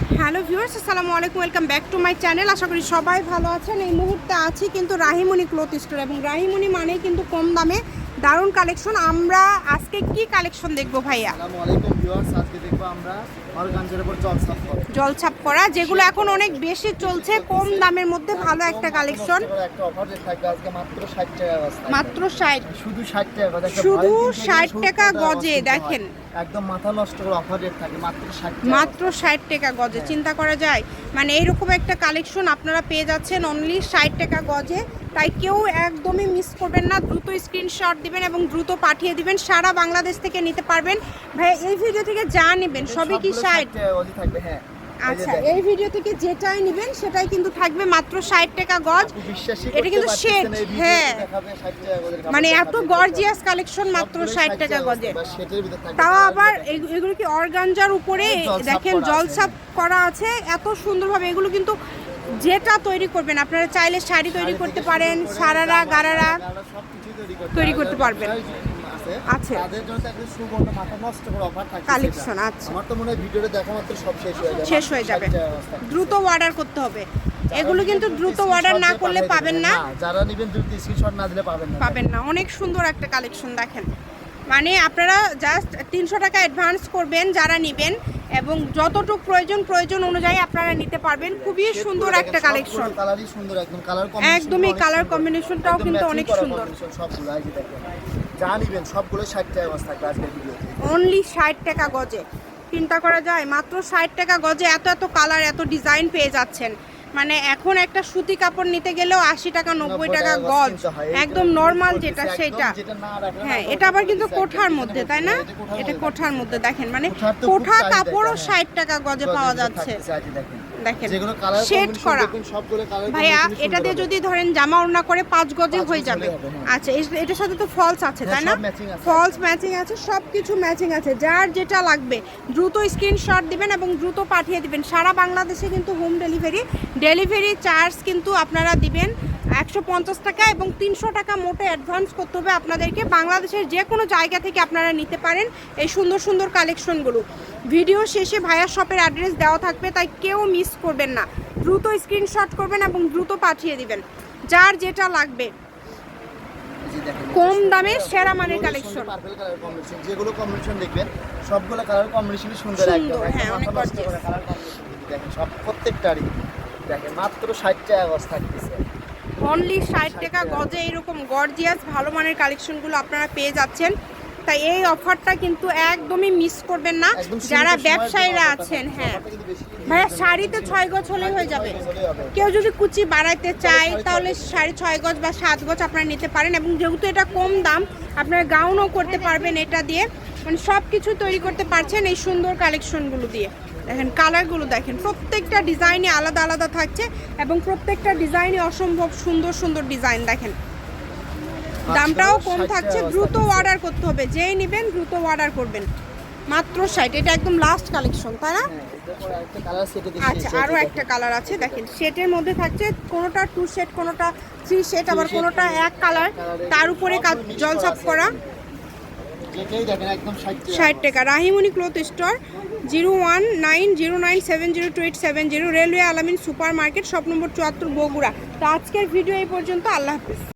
Hello viewers আসসালামু আলাইকুম welcome back to my channel. আশা করি সবাই ভালো আছেন। এই মুহূর্তে আছি কিন্তু রাহিমণি ক্লথ স্টোর এবং রাহিমণি মানেই কিন্তু কম দামে দারুণ কালেকশন। আমরা আজকে কি কালেকশন দেখব ভাইয়া? জলছাপ করা যেগুলো এখন অনেক বেশি চলছে কম দামের মধ্যে ভালো একটা কালেকশন। মাত্র 60 টাকা গজ থাকবে। মাত্র ষাট শুধু 60 টাকা শুধু ভয় কিন্তু 60 সত্তর টাকা গজে, দেখেন। একদম মাথা নষ্ট করে অফার রেট থাকে মাত্র 60 টাকা মাত্র ষাট টাকা গজে। চিন্তা করা যায়। মানে এইরকম একটা কালেকশন আপনারা পেয়ে যাচ্ছেন অনলি ষাট টাকা গজে। তাই কেউ একদমই মিস করবেন না। দ্রুত স্ক্রিনশট দিবেন এবং দ্রুত পাঠিয়ে দিবেন। সারা বাংলাদেশ থেকে নিতে পারবেন। ভাই এই ভিডিও থেকে যা নেবেন সবই কি ষাট? 60 টাকা গজই থাকবে হ্যাঁ। আচ্ছা দেখেন। এই ভিডিও থেকে যেটাই নেবেন সেটাই কিন্তু থাকবে মাত্র ষাট টাকা গজ এটা কিন্তু ভিডিওতে হ্যাঁ। দেখাবে 60 টাকা গজের কাপড় মানে এত গর্জিয়াস কালেকশন মাত্র ষাট টাকা গজে তাও আবার এগুলো কি অর্গানজার উপরে দেখেন করা আছে। জলছাপ করা আছে এত সুন্দরভাবে এগুলো কিন্তু যেটা তৈরি করবেন আপনারা চাইলে শাড়ি তৈরি করতে পারেন সারারা গারারা তৈরি করতে পারবেন। আছে। আছে। তাদের জন্য একদম সুবর্ণ মাথা নষ্ট করে অফার থাকে Collection, আচ্ছা। আমার তো মনে হয় ভিডিওটা দেখা মাত্র সব শেষ হয়ে যাবে। শেষ হয়ে যাবে। দ্রুত অর্ডার করতে হবে। এগুলো কিন্তু দ্রুত অর্ডার না করলে পাবেন না। যারা নেবেন দ্রুত স্ক্রিনশট না দিলে পাবেন না। পাবেন না। অনেক সুন্দর একটা কালেকশন দেখেন। মানে আপনারা জাস্ট তিনশো টাকা অ্যাডভান্স করবেন যারা নেবেন এবং যতটুকু প্রয়োজন প্রয়োজন অনুযায়ী আপনারা নিতে পারবেন। খুবই সুন্দর একটা কালেকশন কালারই সুন্দর একদম কালার একদমই colour combination কিন্তু অনেক সুন্দর। যে নিবেন সবগুলো 60 টাকা অবস্থা থাকবে আজকের ভিডিওতে অনলি ষাট টাকা গজে। চিন্তা করা যায় মাত্র ষাট টাকা গজে এত এত কালার এত ডিজাইন পেয়ে যাচ্ছেন। মানে এখন একটা সুতি কাপড় নিতে গেলেও আশি টাকা নব্বই টাকা গজ একদম নর্মাল যেটা সেটা। হ্যাঁ এটা আবার কিন্তু কোঠার মধ্যে তাই না? এটা কোঠার মধ্যে। দেখেন মানে কোঠা কাপড়ও। ষাট টাকা গজে পাওয়া যাচ্ছে। দেখেন শেড করা। ভাইয়া এটা দিয়ে যদি ধরেন জামা ওড়না করে পাঁচ গজে হয়ে যাবে। হ্যাঁ। আচ্ছা এটার সাথে তো ফলস আছে হ্যাঁ, তাই না। ফলস ম্যাচিং আছে। সব কিছু ম্যাচিং আছে। যার যেটা লাগবে দ্রুত স্ক্রিনশট দিবেন এবং দ্রুত পাঠিয়ে দিবেন। সারা বাংলাদেশে কিন্তু হোম ডেলিভারি ডেলিভারি চার্জ কিন্তু আপনারা দিবেন। একশো পঞ্চাশ টাকা এবং তিনশো টাকা মোটে অ্যাডভান্স করতে হবে আপনাদেরকে। বাংলাদেশের যে কোনো জায়গা থেকে আপনারা নিতে পারেন এই সুন্দর সুন্দর কালেকশনগুলো ভিডিও শেষে ভাইয়া শপের অ্যাড্রেস দেওয়া থাকবে তাই কেউ মিস করবেন না। দ্রুত স্ক্রিনশট করবেন এবং দ্রুত পাঠিয়ে দিবেন যার যেটা লাগবে। কম দামে সেরা মানের কালেকশন যেগুলো কম্বিনেশন দেখবেন সবগুলো কালার কম্বিনেশনই সুন্দর একদম হ্যাঁ, অনেক কালার কম্বিনেশন দেখেন সব প্রত্যেকটারই। দেখেন মাত্র 60 টাকা গজ থাকতেছে অনলি ষাট টাকা গজে এরকম গর্জিয়াস ভালো মানের কালেকশনগুলো আপনারা পেয়ে যাচ্ছেন। তাই এই অফারটা কিন্তু একদমই মিস করবেন না। যারা ব্যবসায়ীরা আছেন হ্যাঁ। ভাইয়া শাড়িতে ছয় গজ হলেই হয়ে যাবে। কেউ যদি কুচি বাড়াইতে চায় তাহলে সাড়ে ছয় গজ বা সাত গজ আপনারা নিতে পারেন এবং যেহেতু এটা কম দাম আপনারা গাউনও করতে পারবেন এটা দিয়ে। মানে সব কিছু তৈরি করতে পারছেন এই সুন্দর কালেকশনগুলো দিয়ে। দেখেন কালারগুলো দেখেন প্রত্যেকটা ডিজাইনে আলাদা আলাদা থাকছে এবং প্রত্যেকটা ডিজাইনে অসম্ভব সুন্দর সুন্দর ডিজাইন দেখেন। দামটাও কম থাকছে দ্রুত অর্ডার করতে হবে যেই নেবেন দ্রুত অর্ডার করবেন। মাত্র ষাট এটা একদম লাস্ট কালেকশন তাই না? হ্যাঁ, আচ্ছা আরও একটা কালার আছে দেখেন সেটের মধ্যে থাকছে কোনোটা টু সেট কোনোটা থ্রি সেট আবার কোনোটা এক কালার তার উপরে কাজ- জলছাপ করা যেটাই দেখেন একদম 60 টাকা ষাট টাকা। Rahimoni cloth store zero one nine zero nine seven zero two eight seven zero railway Alamin super market shop number চুয়াত্তর বগুড়া। তো আজকের ভিডিও এই পর্যন্ত, আল্লাহ হাফিজ।